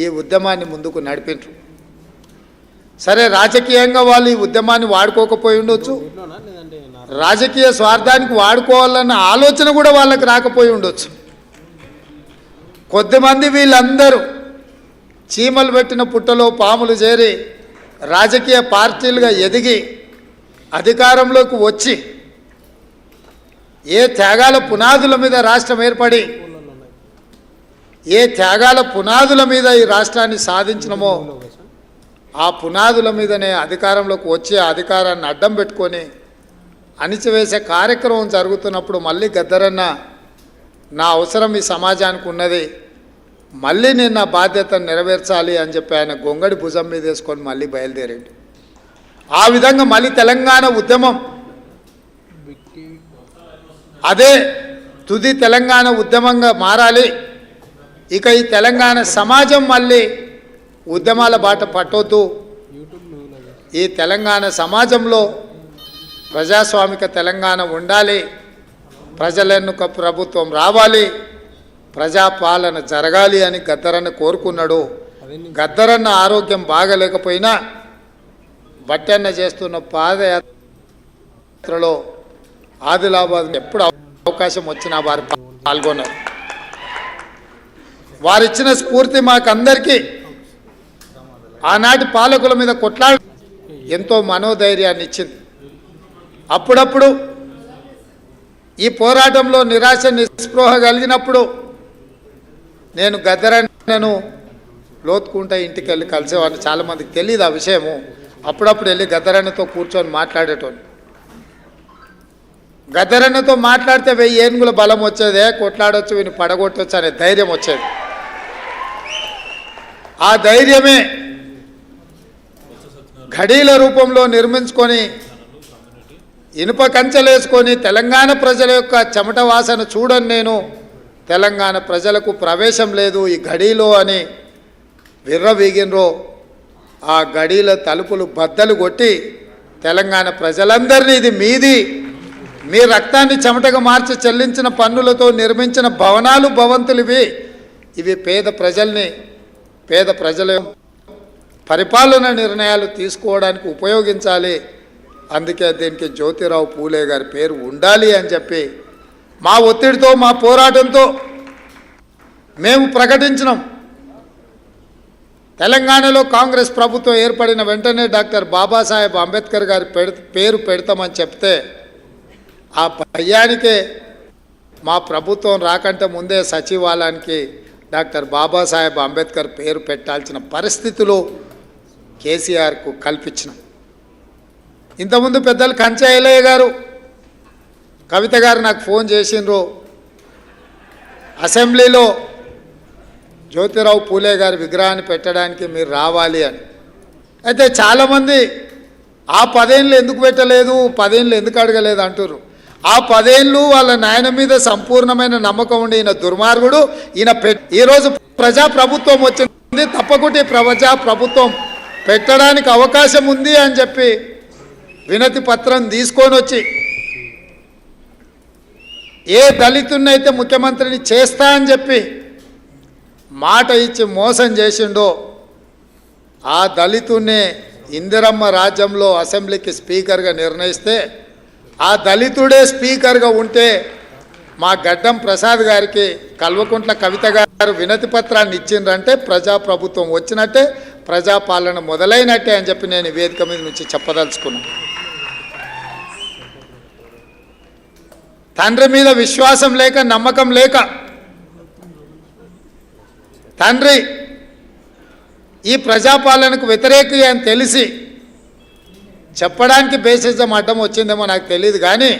ఈ ఉద్యమాన్ని ముందుకు నడిపిండ్రు? సరే రాజకీయంగా వాళ్ళు ఈ ఉద్యమాన్ని వాడుకోకపోయి ఉండొచ్చు. రాజకీయ స్వార్థానికి వాడుకోవాలన్న ఆలోచన కూడా వాళ్ళకి రాకపోయి ఉండొచ్చు. కొద్దిమంది వీళ్ళందరూ చీమలు పెట్టిన పుట్టలో పాములు చేరి రాజకీయ పార్టీలుగా ఎదిగి అధికారంలోకి వచ్చి ఏ త్యాగాల పునాదుల మీద రాష్ట్రం ఏర్పడి ఏ త్యాగాల పునాదుల మీద ఈ రాష్ట్రాన్ని సాధించినమో ఆ పునాదుల మీదనే అధికారంలోకి వచ్చే అధికారాన్ని అడ్డం పెట్టుకొని అణిచివేసే కార్యక్రమం జరుగుతున్నప్పుడు మళ్ళీ గద్దరన్న నా అవసరం ఈ సమాజానికి ఉన్నది. మళ్ళీ నేను నా బాధ్యతను నెరవేర్చాలి అని చెప్పి ఆయన గొంగడి భుజం మీద వేసుకొని మళ్ళీ బయలుదేరండి. ఆ విధంగా మళ్ళీ తెలంగాణ ఉద్యమం అదే తుది తెలంగాణ ఉద్యమంగా మారాలి. ఇక ఈ తెలంగాణ సమాజం మళ్ళీ ఉద్యమాల బాట పట్టొద్దు. ఈ తెలంగాణ సమాజంలో ప్రజాస్వామిక తెలంగాణ ఉండాలి. ప్రజలెన్నుక ప్రభుత్వం రావాలి. ప్రజాపాలన జరగాలి అని గద్దరన్న కోరుకున్నాడు. గద్దరన్న ఆరోగ్యం బాగలేకపోయినా బట్టన్న చేస్తున్న పాదయాత్రలో ఆదిలాబాద్ ఎప్పుడు అవకాశం వచ్చినా వారు పాల్గొన్నారు. వారిచ్చిన స్ఫూర్తి మాకందరికీ ఆనాటి పాలకుల మీద కొట్లాడి ఎంతో మనోధైర్యాన్ని ఇచ్చింది. అప్పుడప్పుడు ఈ పోరాటంలో నిరాశ నిస్పృహ కలిగినప్పుడు నేను గద్దరన్నను లోతుకుంటా ఇంటికి వెళ్ళి కలిసేవాడిని. చాలామందికి తెలియదు ఆ విషయము. అప్పుడప్పుడు వెళ్ళి గద్దరన్నతో కూర్చొని మాట్లాడేటోని గద్దరన్నతో మాట్లాడితే వెయ్యి ఏనుగుల బలం వచ్చేదే కొట్లాడొచ్చు వీని పడగొట్టొచ్చు అనే ధైర్యం వచ్చేది. ఆ ధైర్యమే ఘడీల రూపంలో నిర్మించుకొని ఇనుప కంచెలేసుకొని తెలంగాణ ప్రజల యొక్క చెమట వాసన చూడని నేను. తెలంగాణ ప్రజలకు ప్రవేశం లేదు ఈ గడీలో అని విర్రవీగినరో ఆ గడీల తలుపులు బద్దలు కొట్టి తెలంగాణ ప్రజలందరినీ ఇది మీది. మీ రక్తాన్ని చెమటగా మార్చి చెల్లించిన పన్నులతో నిర్మించిన భవనాలు భవంతులు ఇవి. ఇవి పేద ప్రజల్ని పేద ప్రజల పరిపాలన నిర్ణయాలు తీసుకోవడానికి ఉపయోగించాలి. అందుకే దీనికి జ్యోతిరావు పూలే గారి పేరు ఉండాలి అని చెప్పి మా ఒత్తిడితో మా పోరాటంతో మేము ప్రకటించినాం. తెలంగాణలో కాంగ్రెస్ ప్రభుత్వం ఏర్పడిన వెంటనే డాక్టర్ బాబాసాహెబ్ అంబేద్కర్ గారి పెడ పేరు పెడతామని చెప్తే ఆ భయానికే మా ప్రభుత్వం రాకంటే ముందే సచివాలయానికి డాక్టర్ బాబాసాహెబ్ అంబేద్కర్ పేరు పెట్టాల్సిన పరిస్థితులు కేసీఆర్కు కల్పించినాం. ఇంతకుముందు పెద్దలు కంచయ్యలయ్య గారు కవిత గారు నాకు ఫోన్ చేసిండ్రు. అసెంబ్లీలో జ్యోతిరావు పూలే గారి విగ్రహాన్ని పెట్టడానికి మీరు రావాలి అని. అయితే చాలామంది ఆ పదేళ్ళు ఎందుకు పెట్టలేదు? పదేళ్ళు ఎందుకు అడగలేదు? అంటారు ఆ పదేళ్ళు వాళ్ళ నాయన మీద సంపూర్ణమైన నమ్మకం ఉండి ఈయన దుర్మార్గుడు ఈయన ఈరోజు ప్రజా ప్రభుత్వం వచ్చింది తప్పకుండా ప్రజా ప్రభుత్వం పెట్టడానికి అవకాశం ఉంది అని చెప్పి వినతి పత్రం తీసుకొని వచ్చి ఏ దళితున్నైతే ముఖ్యమంత్రిని చేస్తా అని చెప్పి మాట ఇచ్చి మోసం చేసిండో ఆ దళితున్నే ఇందిరమ్మ రాజ్యంలో అసెంబ్లీకి స్పీకర్గా నిర్ణయిస్తే ఆ దళితుడే స్పీకర్గా ఉంటే మా గడ్డం ప్రసాద్ గారికి కల్వకుంట్ల కవిత గారు వినతి పత్రాన్ని ఇచ్చిండ్రంటే ప్రజాప్రభుత్వం వచ్చినట్టే ప్రజాపాలన మొదలైనట్టే అని చెప్పి నేను వేదిక మీద నుంచి చెప్పదలుచుకున్నాను తండ్రి మీద విశ్వాసం లేక నమ్మకం లేక తండ్రి ఈ ప్రజాపాలనకు వ్యతిరేకి అని తెలిసి చెప్పడానికి బేసిజం అడ్డం వచ్చిందేమో నాకు తెలియదు కానీ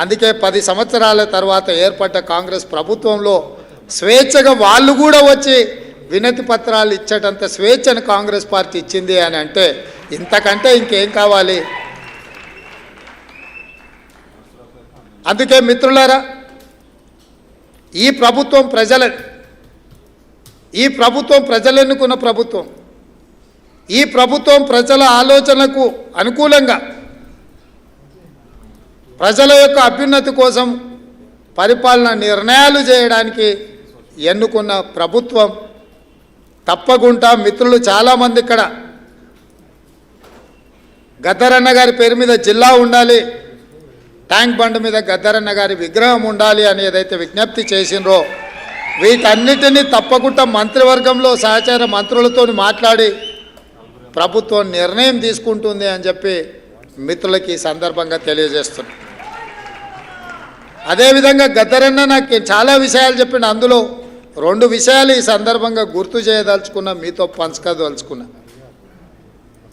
అందుకే పది సంవత్సరాల తర్వాత ఏర్పడ్డ కాంగ్రెస్ ప్రభుత్వంలో స్వేచ్ఛగా వాళ్ళు కూడా వచ్చి వినతి పత్రాలు ఇచ్చేటంత స్వేచ్ఛను కాంగ్రెస్ పార్టీ ఇచ్చింది అని అంటే ఇంతకంటే ఇంకేం కావాలి? అందుకే మిత్రులారా ఈ ప్రభుత్వం ప్రజల ఈ ప్రభుత్వం ప్రజలు ఎన్నుకున్న ప్రభుత్వం? ఈ ప్రభుత్వం ప్రజల ఆలోచనకు అనుకూలంగా ప్రజల యొక్క అభ్యున్నతి కోసం పరిపాలన నిర్ణయాలు చేయడానికి ఎన్నుకున్న ప్రభుత్వం తప్పకుండా మిత్రులు చాలామంది ఇక్కడ గద్దరన్న గారి పేరు మీద జిల్లా ఉండాలి ట్యాంక్ బండ్ మీద గద్దరన్న గారి విగ్రహం ఉండాలి అని ఏదైతే విజ్ఞప్తి చేసినరో వీటన్నిటినీ తప్పకుండా మంత్రివర్గంలో సహచార మంత్రులతో మాట్లాడి ప్రభుత్వం నిర్ణయం తీసుకుంటుంది అని చెప్పి మిత్రులకి సందర్భంగా తెలియజేస్తున్నా. అదేవిధంగా గద్దరన్న నాకు చాలా విషయాలు చెప్పిండు అందులో రెండు విషయాలు ఈ సందర్భంగా గుర్తు చేయదలుచుకున్నా మీతో పంచుకోదలుచుకున్నా.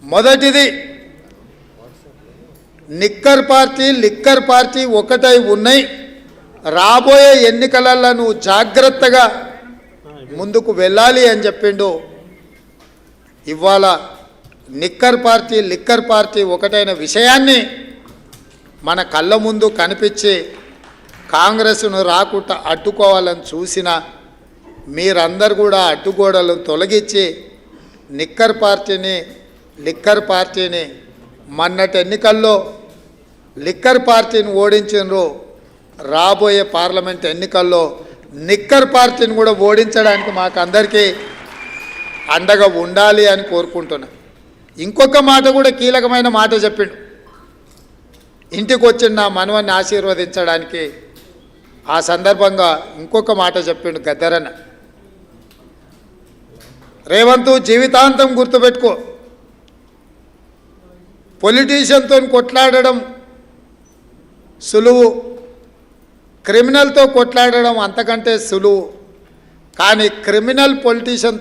మొదటిది నిక్కర్ పార్టీ లిక్కర్ పార్టీ ఒకటై ఉన్నాయి. రాబోయే ఎన్నికలలో నువ్వు జాగ్రత్తగా ముందుకు వెళ్ళాలి అని చెప్పిండు. ఇవాళ నిక్కర్ పార్టీ లిక్కర్ పార్టీ ఒకటైన విషయాన్ని మన కళ్ళ ముందు కనిపించి కాంగ్రెస్ను రాకుండా అడ్డుకోవాలని చూసిన మీరందరూ కూడా అడ్డుగోడలను తొలగించి నిక్కర్ పార్టీని లిక్కర్ పార్టీని మొన్నటి ఎన్నికల్లో లిక్కర్ పార్టీని ఓడించినరు రాబోయే పార్లమెంట్ ఎన్నికల్లో నిక్కర్ పార్టీని కూడా ఓడించడానికి మాకు అందరికీ అండగా ఉండాలి అని కోరుకుంటున్నాను ఇంకొక మాట కూడా కీలకమైన మాట చెప్పిండు. ఇంటికి వచ్చిన నా మనవన్ని ఆశీర్వదించడానికి ఆ సందర్భంగా ఇంకొక మాట చెప్పిండు గద్దరన్న. రేవంతు జీవితాంతం గుర్తుపెట్టుకో. పొలిటీషియన్తో కొట్లాడడం సులువు. క్రిమినల్తో కొట్లాడడం అంతకంటే సులువు. కానీ క్రిమినల్ పొలిటీషియన్